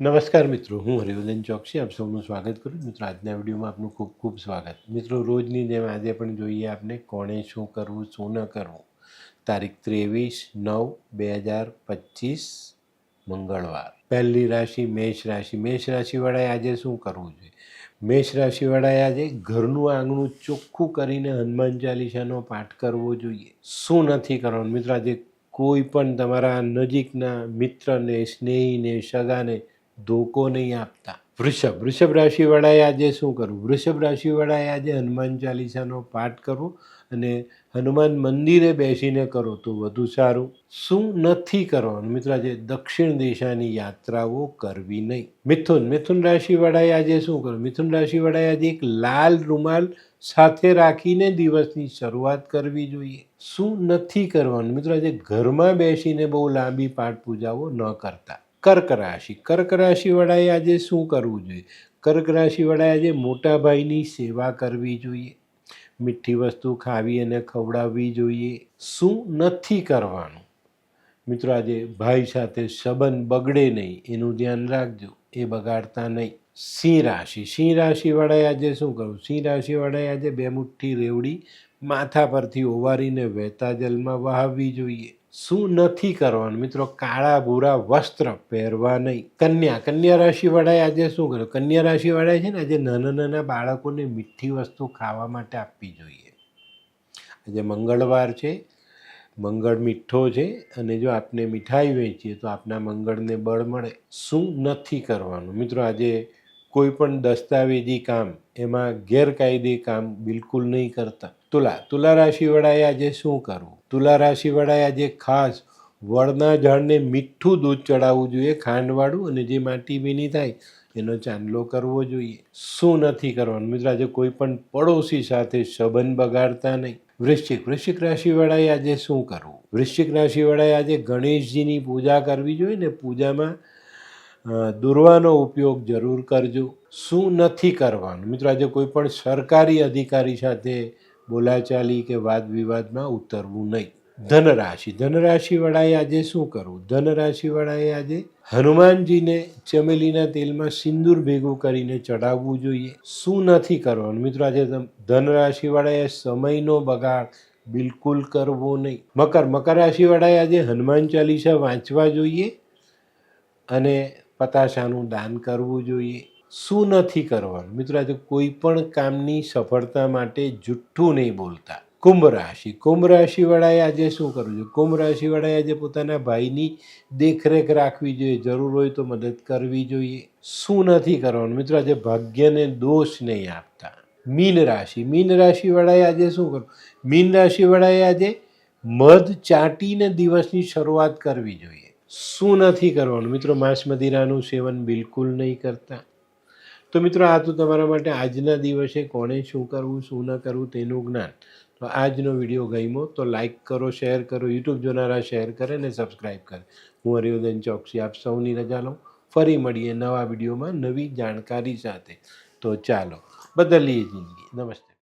નમસ્કાર મિત્રો, હું હરિવર્ધન ચોકસી, આપ સૌનું સ્વાગત કરું. મિત્રો, આજના વિડીયોમાં આપનું ખૂબ ખૂબ સ્વાગત. મિત્રો, રોજની જેમ આજે પણ જોઈએ આપને કોણે શું કરવું, શું ન કરવું. તારીખ ત્રેવીસ નવ બે હજાર પચીસ, મંગળવાર. પહેલી રાશિ મેષ રાશિ. મેષ રાશિવાળાએ આજે શું કરવું જોઈએ? મેષ રાશિવાળાએ આજે ઘરનું આંગણું ચોખ્ખું કરીને હનુમાન ચાલીસાનો પાઠ કરવો જોઈએ. શું નથી કરવાનું? મિત્રો, આજે કોઈ પણ તમારા નજીકના મિત્રને, સ્નેહીને, સગાને ધોકો નહીં આપતા. વૃષભ વૃષભ રાશિવાળાએ આજે શું કરવું? વૃષભ રાશિવાળાએ આજે હનુમાન ચાલીસાનો પાઠ કરવો અને હનુમાન મંદિરે બેસીને કરો તો વધુ સારું. શું નથી કરવાનું? મિત્રો, આજે દક્ષિણ દિશાની યાત્રાઓ કરવી નહીં. મિથુન મિથુન રાશિવાળાએ આજે શું કરવું મિથુન રાશિવાળાએ આજે એક લાલ રૂમાલ સાથે રાખીને દિવસની શરૂઆત કરવી જોઈએ. શું નથી કરવાનું? મિત્રો, આજે ઘરમાં બેસીને બહુ લાંબી પાઠ પૂજાઓ ન કરતા. કર્ક રાશિ. કર્ક રાશિવાળાએ આજે શું કરવું જોઈએ? કર્ક રાશિવાળાએ આજે મોટા ભાઈની સેવા કરવી જોઈએ. મીઠી વસ્તુ ખાવી અને ખવડાવવી જોઈએ. શું નથી કરવાનું? મિત્રો, આજે ભાઈ સાથે સંબંધ બગડે નહીં, એનું ધ્યાન રાખજો. એ બગાડતા નહીં. સિંહ રાશિ. સિંહ રાશિવાળાએ આજે શું કરવું? સિંહ રાશિવાળાએ આજે બે મુઠ્ઠી રેવડી માથા પરથી ઓવારીને વહેતા જલમાં વહાવવી જોઈએ. શું નથી કરવાનું? મિત્રો, કાળા ભૂરા વસ્ત્ર પહેરવા નહીં. કન્યા કન્યા રાશિવાળાએ આજે શું કર્યું? કન્યા રાશિવાળાએ છે ને આજે નાના નાના બાળકોને મીઠી વસ્તુ ખાવા માટે આપવી જોઈએ. આજે મંગળવાર છે, મંગળ મીઠો છે, અને જો આપને મીઠાઈ વેચીએ તો આપના મંગળને બળ મળે. શું નથી કરવાનું? મિત્રો, આજે કોઈ પણ દસ્તાવેજી કામ, એમાં ગેરકાયદે કામ બિલકુલ નહીં કરતા. તુલા તુલા રાશિવાળાએ આજે શું કરવું? તુલા રાશિવાળાએ આજે ખાસ વડના ઝાડને મીઠું દૂધ ચડાવવું જોઈએ, ખાંડવાળું અને જે માટી ભીની થાય એનો ચાંદલો કરવો જોઈએ. શું નથી કરવાનું? મિત્રો, આજે કોઈ પણ પડોશી સાથે સંબંધ બગાડતા નહીં. વૃશ્ચિક વૃશ્ચિક રાશિવાળાએ આજે શું કરવું? વૃશ્ચિક રાશિવાળાએ આજે ગણેશજીની પૂજા કરવી જોઈએ ને પૂજામાં દુર્વાનો ઉપયોગ જરૂર કરજો. શું નથી કરવાનું? મિત્રો, આજે કોઈ પણ સરકારી અધિકારી સાથે બોલાચાલી કે વાદ વિવાદમાં ઉતરવું નહીં. ધનરાશિ. ધનરાશિવાળાએ આજે શું કરવું? ધનરાશિવાળાએ આજે હનુમાનજીને ચમેલીના તેલમાં સિંદૂર ભેગું કરીને ચડાવવું જોઈએ. શું નથી કરવાનું? મિત્રો, આજે ધનરાશિવાળાએ સમયનો બગાડ બિલકુલ કરવો નહીં. મકર મકર રાશિવાળાએ આજે હનુમાન ચાલીસા વાંચવા જોઈએ અને પતાશાનું દાન કરવું જોઈએ. શું નથી કરવાનું? મિત્રો, આજે કોઈ પણ કામની સફળતા માટે જુઠ્ઠું નહીં બોલતા. કુંભ રાશિ. કુંભ રાશિવાળાએ આજે શું કરવું જોઈએ? કુંભ રાશિવાળાએ આજે પોતાના ભાઈની દેખરેખ રાખવી જોઈએ. જરૂર હોય તો મદદ કરવી જોઈએ. શું નથી કરવાનું? મિત્રો, આજે ભાગ્યને દોષ નહીં આપતા. મીન રાશિ. મીન રાશિવાળાએ આજે શું કરવું? મીન રાશિવાળાએ આજે મધ ચાટીને દિવસની શરૂઆત કરવી જોઈએ. શું નથી કરવાનું? મિત્રો, માંસ મદિરાનું સેવન બિલકુલ નહીં કરતા. તો મિત્રો, આ તો તમારા માટે આજના દિવસે કોણે શું કરવું, શું ન કરવું તેનું જ્ઞાન. તો આજનો વીડિયો ગમ્યો તો લાઇક કરો, શેર કરો, યુટ્યુબ જોનારા શેર કરે ને સબસ્ક્રાઈબ કરે. હું હરિવર્ધન ચોકસી આપ સૌની રજા લઉં. ફરી મળીએ નવા વિડીયોમાં નવી જાણકારી સાથે. તો ચાલો, બદલીએ જિંદગી. નમસ્તે.